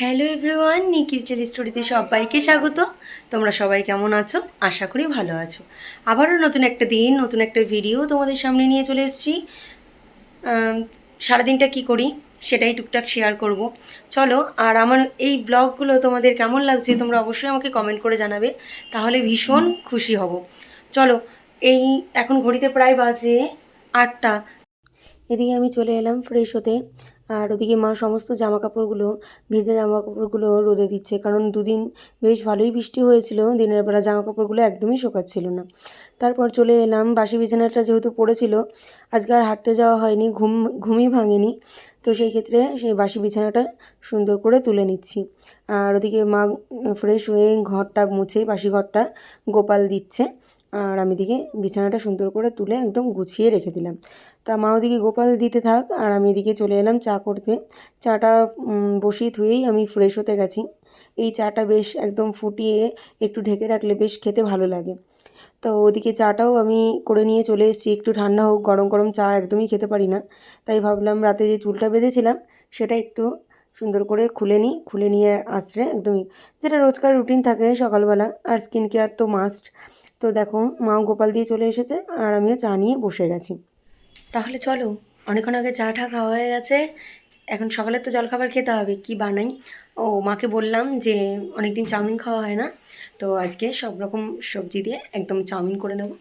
Hello everyone নিকিস daily স্টোরিতে সবাইকে স্বাগত। তোমরা সবাই কেমন আছো? আশা করি ভালো আছো। আবারও নতুন একটা দিন, নতুন একটা ভিডিও তোমাদের সামনে নিয়ে চলে এসেছি। সারাদিনটা কি করি সেটাই টুকটাক শেয়ার করব। চলো, আর আমার এই ব্লগগুলো তোমাদের কেমন লাগছে তোমরা অবশ্যই আমাকে কমেন্ট করে জানাবে, তাহলে ভীষণ খুশি হব। চলো, এই এখন ঘড়িতে প্রায় বাজে আটটা। এদিকে আমি চলে এলাম ফ্রেশ হতে। আর ওদিকে মা সমস্ত জামা কাপড়গুলো ভেজা জামা কাপড়গুলো রোদে দিচ্ছে। কারণ দুদিন বেশ ভালোই বৃষ্টি হয়েছিল, দিনের বেলা জামা কাপড়গুলো একদমই শোকাচ্ছিল না। তারপর চলে এলাম, বাসি বিছানাটা যেহেতু পড়েছিল, আজকে আর হাঁটতে যাওয়া হয়নি, ঘুম, ঘুমই ভাঙেনি। তো সেই ক্ষেত্রে সেই বাসি বিছানাটা সুন্দর করে তুলে নিচ্ছি। আর ওদিকে মা ফ্রেশ হয়ে ঘরটা মুছে বাসি ঘরটা গোপাল দিচ্ছে। আর আমি দিকে বিছানাটা সুন্দর করে তুলে একদম গুছিয়ে রেখে দিলাম। তা মা ওদিকে গোপাল দিতে থাক আর আমি এদিকে চলে এলাম চা করতে। চাটা বসিয়ে ধুয়েই আমি ফ্রেশ হতে গেছি। এই চাটা বেশ একদম ফুটিয়ে একটু ঢেকে রাখলে বেশ খেতে ভালো লাগে। তো ওদিকে চাটাও আমি করে নিয়ে চলে এসেছি। একটু ঠান্ডা হোক, গরম গরম চা একদমই খেতে পারি না। তাই ভাবলাম রাতে যে চুলটা বেঁধেছিলাম সেটা একটু সুন্দর করে খুলে নিই। খুলে নিয়ে আসলে একদমই যেটা রোজকার রুটিন থাকে সকালবেলা। আর স্কিন কেয়ার তো মাস্ট তো দেখো মাও গোপাল দিয়ে চলে এসেছে আর আমিও চা নিয়ে বসে গেছি। তাহলে চলো অনেকক্ষণ আগে চা টা খাওয়া হয়ে গেছে। এখন সকালে তো জলখাবার খেতে হবে কি বানাই? ও মাকে বললাম যে অনেকদিন চাউমিন খাওয়া হয় না তো আজকে সব রকম সবজি দিয়ে একদম চাউমিন করে নেব।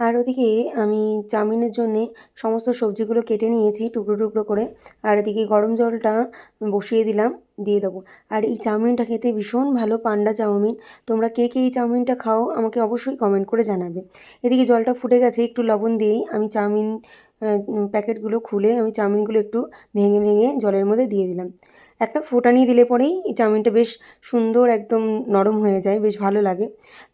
আর ওদিকে আমি চাউমিনের জন্যে সমস্ত সবজিগুলো কেটে নিয়েছি টুকরো টুকরো করে। আর এদিকে গরম জলটা বসিয়ে দিলাম। দিয়ে দেবো। আর এই চাউমিনটা খেতে ভীষণ ভালো পান্ডা চাউমিন। তোমরা কে কে এই চাউমিনটা খাও আমাকে অবশ্যই কমেন্ট করে জানাবে। এদিকে জলটা ফুটে গেছে, একটু লবণ দিয়েই আমি চাউমিন প্যাকেটগুলো খুলে আমি চাউমিনগুলো একটু ভেঙে ভেঙে জলের মধ্যে দিয়ে দিলাম। একটা ফোটানি দিলে পরেই চাউমিনটা বেশ সুন্দর একদম নরম হয়ে যায়, বেশ ভালো লাগে।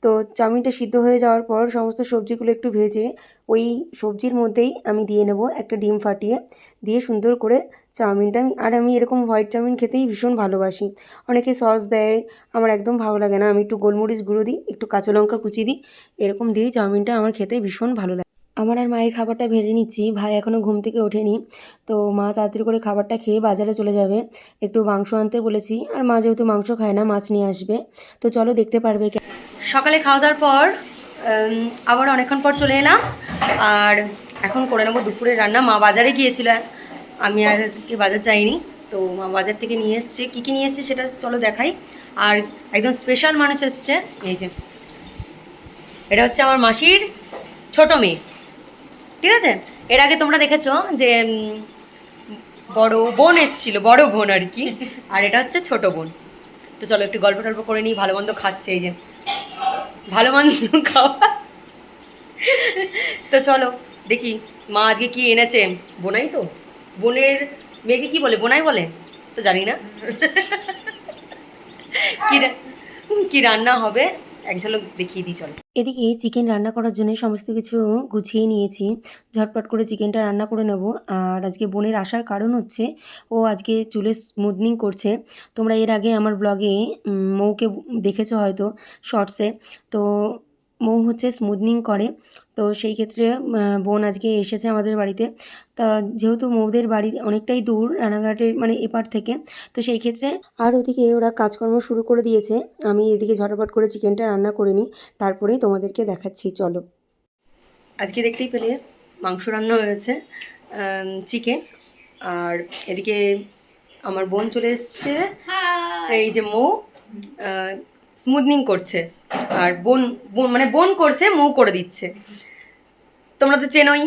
তো চাউমিনটা সিদ্ধ হয়ে যাওয়ার পর সমস্ত সবজিগুলো একটু ভেজে ওই সবজির মধ্যেই আমি দিয়ে নেব একটা ডিম ফাটিয়ে। দিয়ে সুন্দর করে চাউমিনটা আমি আর আমি এরকম হোয়াইট চাউমিন খেতেই ভীষণ ভালোবাসি। অনেকে সস দেয়, আমার একদম ভালো লাগে না। আমি একটু গোলমরিচ গুঁড়ো দিই, একটু কাঁচা লঙ্কা কুচি দিই, এরকম দিয়েই চাউমিনটা আমার খেতে ভীষণ ভালো লাগে। আমার আর মায়ের খাবারটা ভেড়ে নিচ্ছি। ভাই এখনও ঘুম থেকে ওঠেনি। তো মা তাড়াতাড়ি করে খাবারটা খেয়ে বাজারে চলে যাবে। একটু মাংস আনতে বলেছি। আর মা যেহেতু মাংস খায় না, মাছ নিয়ে আসবে। তো চলো দেখতে পারবে সকালে খাওয়া দাওয়ার পর আবার অনেকক্ষণ পর চলে এলাম। আর এখন করে নেব দুপুরের রান্না। মা বাজারে গিয়েছিল। আমি আজকে বাজার যাইনি। তো মা বাজার থেকে নিয়ে এসছে। কী কী নিয়ে এসছে সেটা চলো দেখাই। আর একজন স্পেশাল মানুষ এসছে। এই যে। এটা হচ্ছে আমার মাসির ছোট মেয়ে। ঠিক আছে? এর আগে তোমরা দেখেছ যে বড় বোন এসেছিল, বড় বোন আর কি, আর এটা হচ্ছে ছোট বোন। তো চলো একটু গল্প টল্প করে নিই, ভালো মন্দ খাচ্ছে এই যে। ভালো মন্দ খাওয়া। তো চলো, দেখি, মা আজকে কি এনেছে? বোনাই তো। বোনের মেয়েকে কি বলে? বোনাই বলে? তো জানি না। কি কি রান্না হবে? এক ঝলক দেখিয়ে দিই, চলো। এদিকে চিকেন রান্না করার জন্য সমস্ত কিছু গুছিয়ে নিয়েছি। ঝটপট করে চিকেনটা রান্না করে নেব। আর আজকে বোনের আসার কারণ হচ্ছে, ও আজকে চুলে স্মুদনিং করছে। তোমরা এর আগে আমার ব্লগে মৌকে দেখেছ হয়তো শর্টসে তো মৌ হচ্ছে স্মুথনিং করে। তো সেই ক্ষেত্রে বোন আজকে এসেছে আমাদের বাড়িতে। তা যেহেতু মৌদের বাড়ির অনেকটাই দূর রানাঘাটের মানে এপার থেকে তো সেই ক্ষেত্রে আর ওদিকে ওরা কাজকর্ম শুরু করে দিয়েছে। আমি এদিকে ঝটপট করে চিকেনটা রান্না করে নিই তারপরেই তোমাদেরকে দেখাচ্ছি চলো। আজকে দেখতেই পেলে মাংস রান্না হয়েছে চিকেন আর এদিকে আমার বোন চলে এসছে। এই যে মৌ স্মুথনিং করছে। আর বোন বোন মানে বোন করছে মৌ করে দিচ্ছে। তোমরা তো চেনোই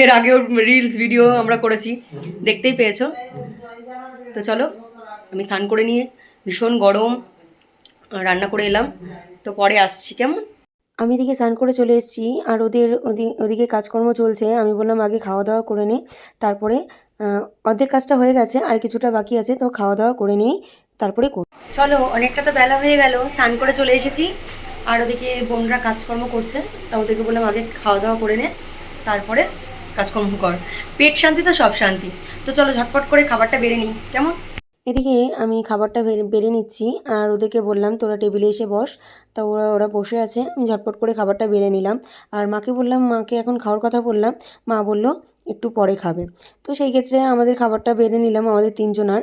এর আগেও রিলস ভিডিও আমরা করেছি দেখতেই পেয়েছ। তো চলো আমি স্নান করে নিয়ে ভীষণ গরম রান্না করে এলাম। তো পরে আসছি কেমন? আমি এদিকে স্নান করে চলে এসেছি আর ওদের ওদি- ওদিকে কাজকর্ম চলছে। আমি বললাম আগে খাওয়া দাওয়া করে নে। তারপরে অর্ধেক কাজটা হয়ে গেছে আর কিছুটা বাকি আছে তো খাওয়া দাওয়া করে নিই তারপরে চলো অনেকটা তো বেলা হয়ে গেল স্নান করে চলে এসেছি। আর ওদিকে বোনরা কাজকর্ম করছে, তা ওদেরকে বললাম আগে খাওয়া দাওয়া করে নে, তারপরে কাজকর্ম কর। পেট শান্তি তো সব শান্তি। তো চলো ঝটপট করে খাবারটা বেড়ে নিই, কেমন? এদিকে আমি খাবারটা বেড়ে- নিচ্ছি, আর ওদেরকে বললাম, তোরা টেবিলে এসে বস, তা ওরা ওরা বসে আছে, আমি ঝটপট করে খাবারটা বেড়ে নিলাম। আর মাকে বললাম, মাকে এখন খাওয়ার কথা বললাম, মা বলল একটু পরে খাবে। তো সেই ক্ষেত্রে আমাদের খাবারটা বেড়ে নিলাম, আমাদের তিনজনার।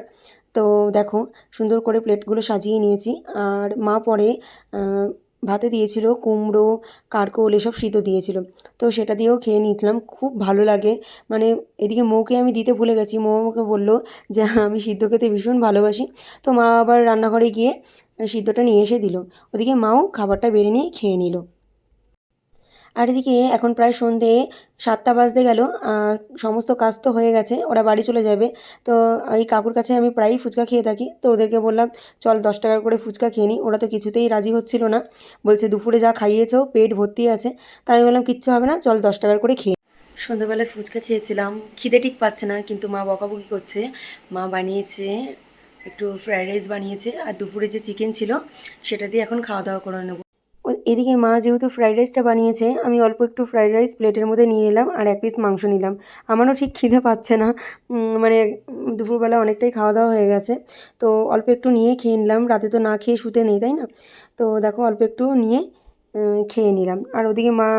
তো দেখো, সুন্দর করে প্লেটগুলো সাজিয়ে নিয়েছি, আর মা পরে ভাতে দিয়েছিল, কুমড়ো কারকোল এসব সিদ্ধ দিয়েছিল। তো সেটা দিয়েও খেয়ে নিয়েছিলাম, খুব ভালো লাগে। মানে এদিকে মৌকে আমি দিতে ভুলে গেছি। মৌ আমাকে বলল যে, আমি সিদ্ধ খেতে ভীষণ ভালোবাসি। তো মা আবার রান্নাঘরে গিয়ে সিদ্ধটা নিয়ে এসে দিল। ওদিকে মাও খাবারটা বেড়ে নিয়ে খেয়ে নিল। আর এদিকে এখন প্রায় সন্ধে সাতটা বাজতে গেল, আর সমস্ত কাজ তো হয়ে গেছে, ওরা বাড়ি চলে যাবে। তো এই কাকুর কাছে আমি প্রায়ই ফুচকা খেয়ে থাকি, তো ওদেরকে বললাম, চল দশ টাকার করে ফুচকা খেয়ে নিই ওরা তো কিছুতেই রাজি হচ্ছিল না। বলছে, দুপুরে যা খাইয়েছো, পেট ভর্তি আছে। তাই আমি বললাম, কিচ্ছু হবে না, চল দশ টাকার করে খেয়ে সন্ধ্যাবেলায় ফুচকা খেয়েছিলাম, খিদে ঠিক পাচ্ছে না, কিন্তু মা বকাবকি করছে। মা বানিয়েছে, একটু ফ্রাইড রাইস বানিয়েছে, আর দুপুরে যে চিকেন ছিল, সেটা দিয়ে এখন খাওয়া দাওয়া করে নেব। এদিকে মা যেহেতু ফ্রাইড রাইসটা বানিয়েছে, আমি অল্প একটু ফ্রাইড রাইস প্লেটের মধ্যে নিয়ে নিলাম আর এক পিস মাংস নিলাম। আমারও ঠিক খিদে পাচ্ছে না। মানে দুপুরবেলা অনেকটাই খাওয়া দাওয়া হয়ে গেছে। তো অল্প একটু নিয়ে খেয়ে নিলাম। রাতে তো না খেয়ে শুতে নেই, তাই না? তো দেখো অল্প একটু নিয়ে খেয়ে নিলাম। আর ওদিকে মা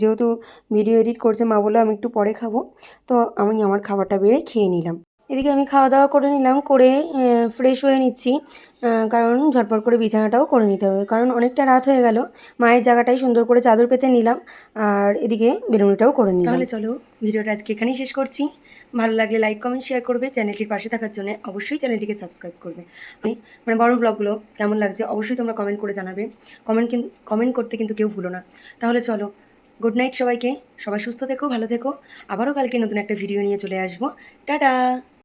যেহেতু ভিডিও এডিট করছে, মা বলল আমি একটু পরে খাব। তো আমি আমার খাবারটা বেড়ে খেয়ে নিলাম। এদিকে আমি খাওয়া দাওয়া করে নিলাম, করে ফ্রেশ হয়ে নিচ্ছি কারণ ঝটপট করে বিছানাটাও করে নিতে হবে। কারণ অনেকটা রাত হয়ে গেল, মায়ের জায়গাটাই সুন্দর করে চাদর পেতে নিলাম, আর এদিকে বেরোনিটাও করে নিলাম। তাহলে চলো, ভিডিওটা আজকে এখানেই শেষ করছি। ভালো লাগলে লাইক কমেন্ট শেয়ার করবে। চ্যানেলটির পাশে থাকার জন্য অবশ্যই চ্যানেলটিকে সাবস্ক্রাইব করবে। মানে বড় ব্লগগুলো কেমন লাগছে অবশ্যই তোমরা কমেন্ট করে জানাবে। কমেন্ট কমেন্ট করতে কিন্তু কেউ ভুলো না। তাহলে চলো গুড নাইট সবাইকে। সবাই সুস্থ থেকো, ভালো থেকো। আবারও কালকে নতুন একটা ভিডিও নিয়ে চলে আসব। টাটা!